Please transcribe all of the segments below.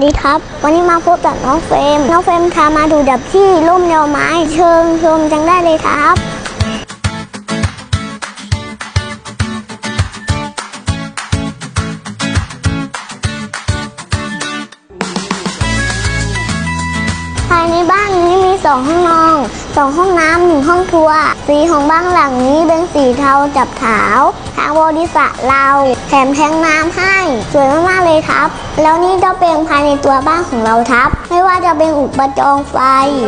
สวัสดีครับ วันนี้มาพบกับน้องเฟรม น้องเฟรมพามาดูดับที่ร่มเนวไม้เชิงชมจังได้เลยครับภายในบ้านนี้มีสองห้องนอนสองห้องน้ำหนึ่งห้องครัว สีของบ้านหลังนี้เป็นสีเทาจับขาว ทางบริษัทเราแถมแทงน้ำให้ สวยมากๆเลยครับ แล้วนี่ก็เป็นภายในตัวบ้านของเราครับ ไม่ว่าจะเป็นอุปกรณ์ไฟ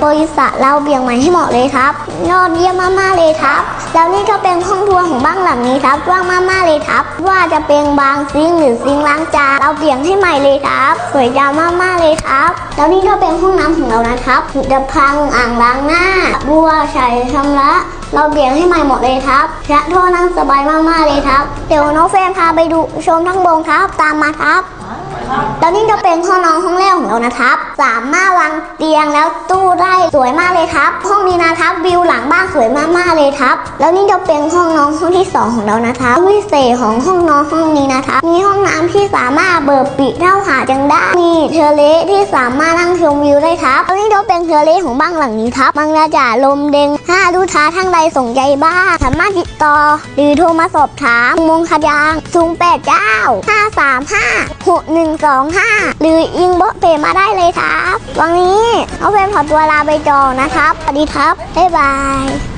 บริษัทเราเบี่ยงใหม่ให้เหมาะเลยครับยอดเยี่ยมมากๆเลยครับ แล้วนี่ก็เป็นห้องครัวของบ้านหลังนี้ครับกว่างมากๆเลยครับ ว่าจะเป็นบางซิงหรือซิงล้างจานเราเบี่ยงให้ใหม่เลยครับ สวยงามมากๆเลยครับ แล้วนี่ก็เป็นห้องน้ำของเรานะครับจะพังอ่างล้างหน้า วใช้ชำระ เราเบี่ยงให้ใหม่หมดเลยครับและโทษนั่งสบายมากๆเลยครับ เดี๋ยวน้องเฟรมพาไปดูชมทั้งบงครับ ตามมาครับ แล้วนี่ก็เป็นห้องนอนห้องแรกของเรานะครับ สามารถวางเตียงแล้วตู้ได้สวยมากเลยครับ ห้องนี้นะครับวิวหลังบ้านสวยมากๆเลยครับ แล้วนี่ก็เป็นห้องนอนห้องที่สองของเรานะครับวิเศษของห้องนอนห้องนี้นะครับมีห้องน้ำที่สามารถเบิดปิดเท่าหาจังได้ มีเทเลสที่สามารถนั่งชมวิวได้ครับแล้วนี่ก็เป็นเทเลสของบ้านหลังนี้ครับบางราจาลมเด้งห้าดูท้าทั้งใดสนใจบ้างสามารถติดต่อ หรือโทรมาสอบถามมงคดางศูนย์แปดเก้าห้าสามห้าหกหนึ่งสองห้าหรืออิงบ็อกเพจมาได้เลยครับ วันนี้เอาเป็นขอตัวลาไปจองนะครับสวัสดีครับบ๊ายบาย